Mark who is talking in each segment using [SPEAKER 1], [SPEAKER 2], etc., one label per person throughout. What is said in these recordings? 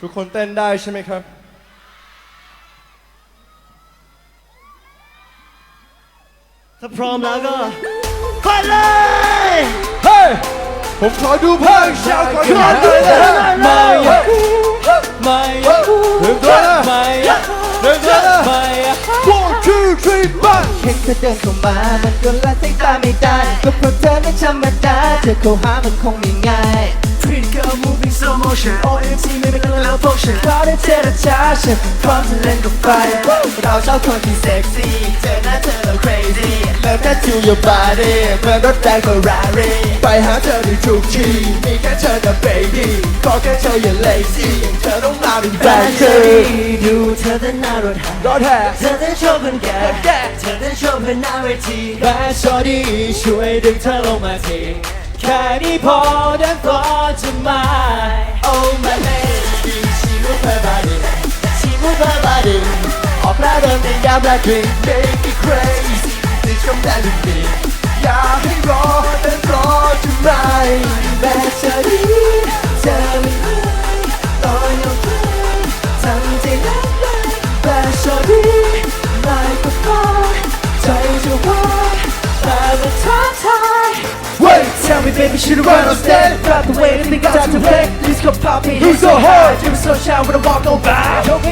[SPEAKER 1] ทุกคนเต้นได้ใช่ไหมครับ
[SPEAKER 2] ถ้าพร้อมแล้วก็ไปเลย
[SPEAKER 1] เฮ้ยผมขอดูภาพชาวก่อนก่อนเลยนะ
[SPEAKER 2] ไม่ไม่
[SPEAKER 1] เริ่มตัวนะ
[SPEAKER 2] ไม่
[SPEAKER 1] เริ่มตัวนะ
[SPEAKER 2] ไม่
[SPEAKER 1] one two three one
[SPEAKER 3] เห็นเธอเดินเข้ามา มันก็ละสายตาไม่ได้ ก็เพราะเธอไม่ธรรมดาเธอเข้าหามันคงไม่ง่าย
[SPEAKER 2] Pretty girl moving slow motion OMG ไม่ เป็นแล้ว potion
[SPEAKER 3] เพราะได้เจรจาฉันพร้อมจะเล่นกับไฟ เราชอบคนที่เซ็กซี่ เจอหน้าเธอแล้ว crazy Love that to your body เหมือนรถแรง Ferrari ไปหาเธอในทุกทีมีแค่เธอกับ baby ขอแค่เธออย่า lazy อย่างเธอต้องมาเป็นแฟนเธอ
[SPEAKER 2] ดูเธอเต้นหน้ารถแห่
[SPEAKER 3] รถแห่
[SPEAKER 2] เธอเต้นโชว์คนแก่เธอเต้นโชว์บนหน้าเวที
[SPEAKER 3] แบดชอดี้
[SPEAKER 2] ช่วยดึงเธอลงมาทีแค่นี้พอดันพอจะมา
[SPEAKER 3] รงเดินในยามแรก Drink make me crazy ติดกำแพงดีอย่าให้รอเดินรอจะไม่แบดชอดี้เธอไม่รู้ตอนยกทำใจแรงเลยแบดชอดี้ไล่ก็ฟ้าใจจะวายแต่มันท้าทาย Wait, tell me baby should I run on stage Drop the weight and think I got to play This go popping
[SPEAKER 1] Who's so hard?
[SPEAKER 3] Give me so shine when I walk on by
[SPEAKER 2] ยกใ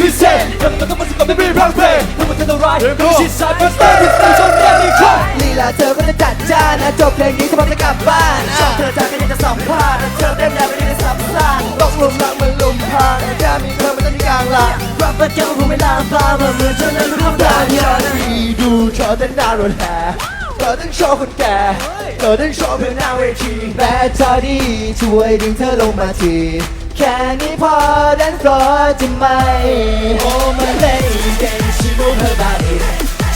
[SPEAKER 2] ห้เธอได้เป็นค
[SPEAKER 1] นนพิเศ
[SPEAKER 2] เศ
[SPEAKER 1] ษ
[SPEAKER 2] ษแล้วมันก็มันก็ไม่เป็นรังเพลงแล้วมันจะร้าย
[SPEAKER 1] เดี๋ยวก่
[SPEAKER 2] ก็
[SPEAKER 1] น
[SPEAKER 2] ชิดซ้ายเพื่อสตาร์ทที่ชนแรงอีกครั้ง
[SPEAKER 3] ลีลาเธอก็จะจัดจ้านนะจบเพลงนี้ก็พร้อมจะกลับบ้านชอบเธอจากก็อยากจะสัมภาษณ์เธอเต้นได้ไม่ได้สับสานต้องลุมรักเหมันลุมพางแค่มีเธอมันจะมีกลางหลัง
[SPEAKER 2] รับประกันว่าเวลาบ้ามาเหมือนเธอนั้นรู้
[SPEAKER 3] ทำ
[SPEAKER 2] ได้
[SPEAKER 3] ได้
[SPEAKER 2] ยั
[SPEAKER 3] ยังงดูเธอเต้นหน้ารถแห่เธอเต้นโชว์คนแก่เธอเต้นโชว์เพื่อหน้าเวทีแบดจอดีช่วยดึงเธอลงมาที แค่นี้พอแดนฟล
[SPEAKER 2] อร์จะไหมโอ้มาเล่นเก่งชิมูเพอร์บารี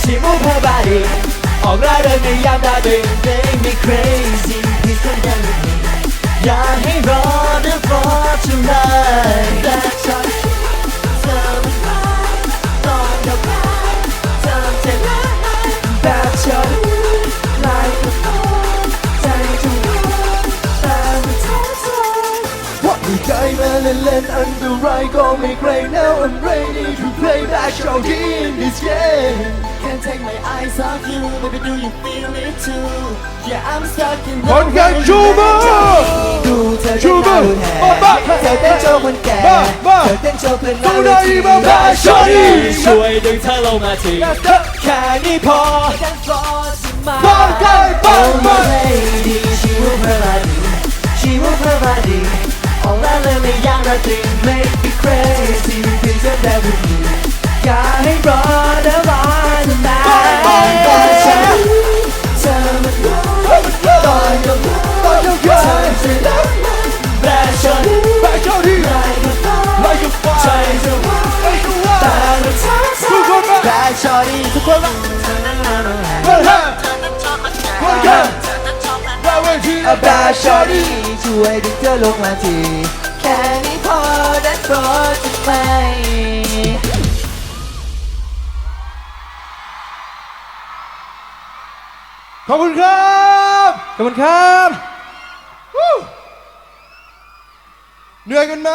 [SPEAKER 2] ชิมูเพอร์บารีออก
[SPEAKER 3] ร่าเริงในยามดาวดึงเพลงมีเครย ว่ามีใจมาเล่นเล่นอันตรายก็ไม่เกรง Now I'm ready to play back show in this game
[SPEAKER 2] Can't take my eyes off you baby do you feel it too Yeah I'm stuck in
[SPEAKER 1] คนแก่ชูมือ
[SPEAKER 3] ดูเธอ
[SPEAKER 1] ชู
[SPEAKER 3] เต้น
[SPEAKER 1] มือ
[SPEAKER 3] หน้า
[SPEAKER 1] บ้าบ้า
[SPEAKER 3] แห่เธอเต้นโชว์คนแก่
[SPEAKER 1] บ้าบ้า
[SPEAKER 3] เธอเต้นโชว์เพื่อนห
[SPEAKER 1] ดู
[SPEAKER 3] น้า
[SPEAKER 1] ห
[SPEAKER 3] เว
[SPEAKER 1] น่อย
[SPEAKER 3] ที
[SPEAKER 1] บ้าบ้า
[SPEAKER 2] ช่วยช่วยดึงเธอลงมาทีแค่นี้พอฉันก็จะมา
[SPEAKER 1] บ้านใกล้บ้าน
[SPEAKER 2] Oh
[SPEAKER 1] บ้า
[SPEAKER 2] my
[SPEAKER 1] น
[SPEAKER 2] lady she move her body she move her body All I learn is young nothing make me crazy please come down with me อย่าให้รอเดี๋ยวรอจะมา
[SPEAKER 3] แต่ฉันเธอมันร้ายตอนยกตอนยกเธอจะรักมัน
[SPEAKER 2] แต่ฉัน
[SPEAKER 1] แบกเจ้าที่
[SPEAKER 3] ไล่ก็ฟ้า
[SPEAKER 1] ไล่กับฟ้า
[SPEAKER 2] ใจจะว่า
[SPEAKER 1] ไล่กับว่า
[SPEAKER 3] แต่มันท้าทาย
[SPEAKER 1] ทุกคนมา
[SPEAKER 3] แบดชอดี้ทุกคนมา a bad shorty ช่วยดึงเธอลงมาทีแค่นี้พอดันก็จะไม่
[SPEAKER 1] ขอบคุณครับขอบคุณครับ เหนื่อยกันไหม